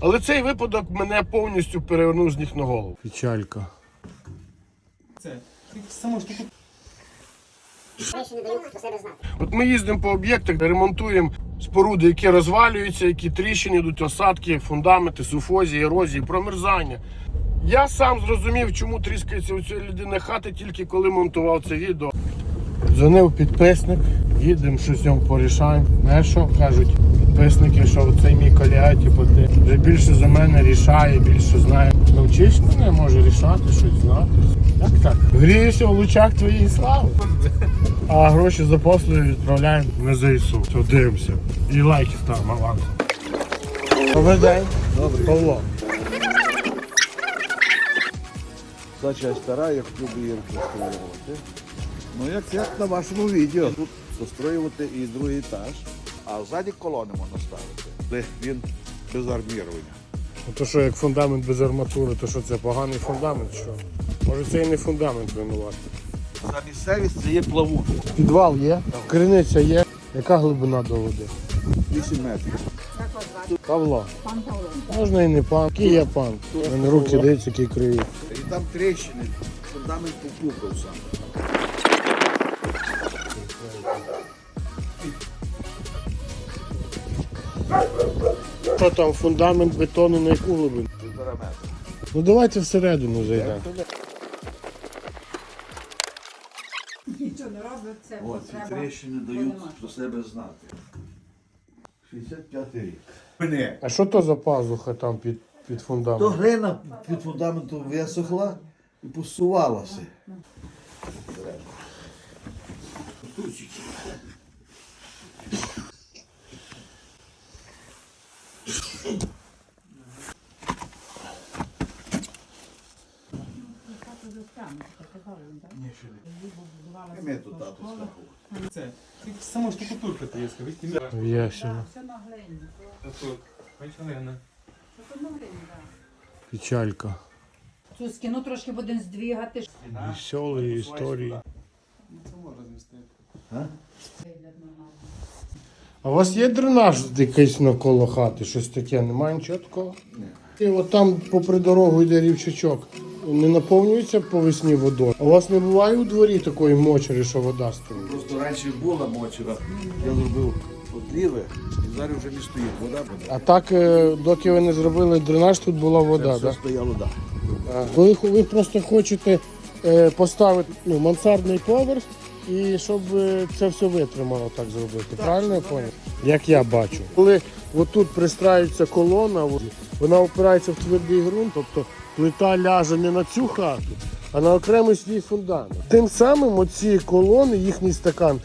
Але цей випадок мене повністю перевернув з ніг на голову. Печалька. Це саму штуку. От ми їздимо по об'єктах, ремонтуємо споруди, які розвалюються, які тріщини йдуть, осадки, фундаменти, суфозії, ерозії, промерзання. Я сам зрозумів, чому тріскається у цієї людини хати, тільки коли монтував це відео. Дзвонив підписник, їдемо щось йому порішаємо. Знаєш що кажуть підписники, що цей мій колега, типу, ти вже більше за мене рішає, більше знає. Навчиш мене, може рішати, щось знати. Як так? Грієшся в лучах твоєї слави. А гроші за послуги відправляємо на ЗСУ. Все, дивимося. І лайки ставимо авансом. Добрий день. Добрий. Павло. Та часть стара, як в клубі розстроювати. Ну як, як на вашому відео. Тут застроювати і другий етаж, а ззаді колони можна ставити. Але він без армірування. Ну, То що, як фундамент без арматури, то що це поганий фундамент? Що? Може це і не фундамент винуватий. За місцевість це є плавун. Підвал є, криниця є. Яка глибина до води? 8 метрів. Павло. Можна і не пан. Який я пан? У мене руки дивіться, які криві. І там тріщини, фундамент попукався. Що там, фундамент бетону на яку глибину? Півтора метра. Ну давайте всередину зайдемо. Нічого не робить, це ці потреба. тріщини дають про себе знати. 65 рік. Мене. А що то за пазуха там під, під То фундаментом? глина під фундаментом висохла і посувалася. Ми це ти саму штукатурка тріска, ви тім'я. В'ясіно. Все на глині. Тут, бачили, Це на глині, так. Печалька. Цю скину трошки будемо здвігати. Веселі історії. Це можна змістити. А у вас є дренаж якийсь навколо хати? Щось таке? Немає нічого такого? Ні. І от там попри дорогу йде рівчачок. Не наповнюється по весні водою. А у вас не буває у дворі такої мочері, що вода стоїть? Просто раніше була мочера, я зробив отліве, і зараз вже не стоїть, вода буде. А так, е, доки ви не зробили дренаж, тут була вода, Все так? стояло, так. Ви, ви просто хочете е, поставити ну, мансардний поверх і щоб е, це все витримало так зробити. Правильно я поняв? Як я бачу. Коли отут пристраюється колона, вона опирається в твердий ґрунт, тобто плита ляже не на цю хату, а на окремий свій фундамент. Тим самим оці колони, їхній стакан,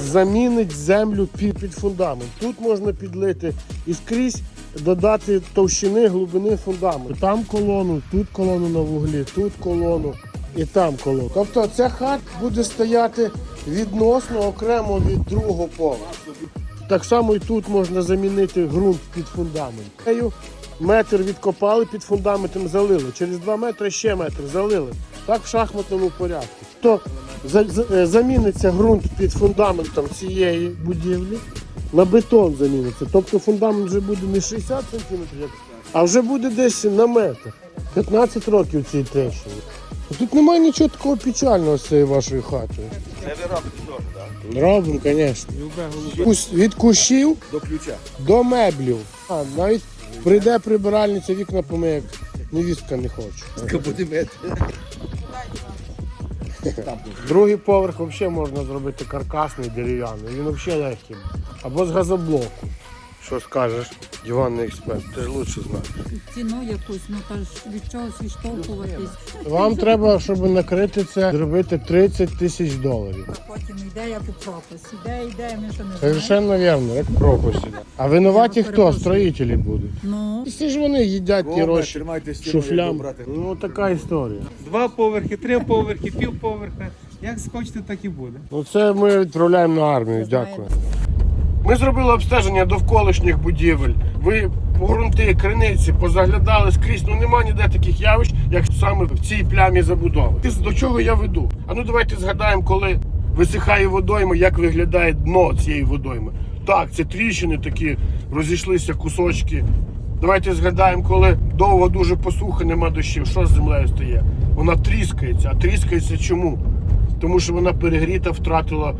замінить землю під, під фундамент. Тут можна підлити і скрізь додати товщини, глибини фундаменту. Там колону, тут колону на вуглі, тут колону і там колону. Тобто ця хат буде стояти відносно окремо від другого поверху. Так само і тут можна замінити ґрунт під фундамент. Метр відкопали під фундаментом, залили. Через два метри ще метр залили. Так в шахматному порядку. То е, заміниться ґрунт під фундаментом цієї будівлі, на бетон заміниться. Тобто фундамент вже буде не 60 см, а вже буде десь на метр. 15 років цій трещині. Тут немає нічого такого печального з цією вашою хатою. Це ви робите теж, так? Робимо, звісно. Від кущів До ключа. до меблів. А, навіть прийде прибиральниця, вікна помиє, як невістка не хоче. Другий поверх взагалі можна зробити каркасний дерев'яний. Він взагалі легкий. Або з газоблоку. Що скажеш, диванний експерт, ти ж лучше знаєш. Ціну якусь, ну та ж від чогось відштовхуватись. Вам треба, щоб накрити це, зробити 30 тисяч доларів. А потім йде як у пропас. Іде, йде, ми що не знаємо. Совершенно вірно, як пропусі. А винуваті хто? Строїтелі будуть. Ну, Всі ж вони їдять ті Добре, гроші тримайте стіну, я шуфлям. брати. Ну така історія. Два поверхи, три поверхи, пів поверха. Як схочете, так і буде. Ну це ми відправляємо на армію. Дякую. Ми зробили обстеження довколишніх будівель. Ви грунти, криниці позаглядали скрізь. Ну нема ніде таких явищ, як саме в цій плямі забудови. До чого я веду? А ну давайте згадаємо, коли висихає водойма, як виглядає дно цієї водойми. Так, це тріщини такі, розійшлися кусочки. Давайте згадаємо, коли довго дуже посуха, нема дощів. Що з землею стає? Вона тріскається. А тріскається чому? Тому що вона перегріта, втратила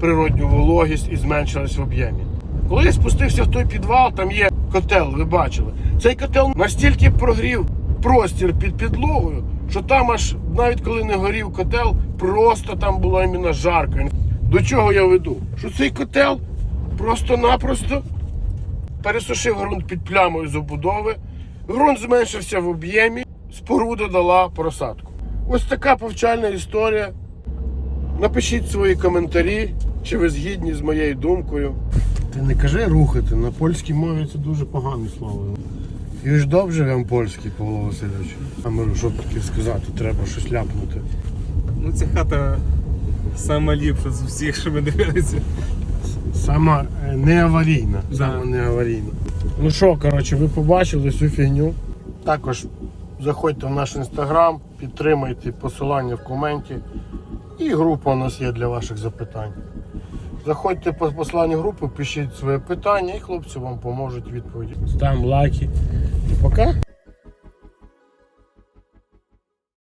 природню вологість і зменшилась в об'ємі. Коли я спустився в той підвал, там є котел, ви бачили. Цей котел настільки прогрів простір під підлогою, що там аж навіть коли не горів котел, просто там було іменно жарко. До чого я веду? Що цей котел просто-напросто пересушив ґрунт під плямою забудови, ґрунт зменшився в об'ємі, споруда дала просадку. Ось така повчальна історія. Напишіть свої коментарі, чи ви згідні з моєю думкою. Ти не кажи рухати, на польській мові це дуже погане слово. І ж добре вам польський, Павло Васильович. А ми що таке сказати, треба щось ляпнути. Ну ця хата сама ліпша з усіх, що ми дивилися. Сама е, не аварійна. Сама не аварійна. Ну що, коротше, ви побачили цю фігню. Також заходьте в наш інстаграм, підтримайте посилання в коменті. І група у нас є для ваших запитань. Заходьте по посланню групи, пишіть своє питання, і хлопці вам поможуть відповіді. Ставимо лайки. І пока.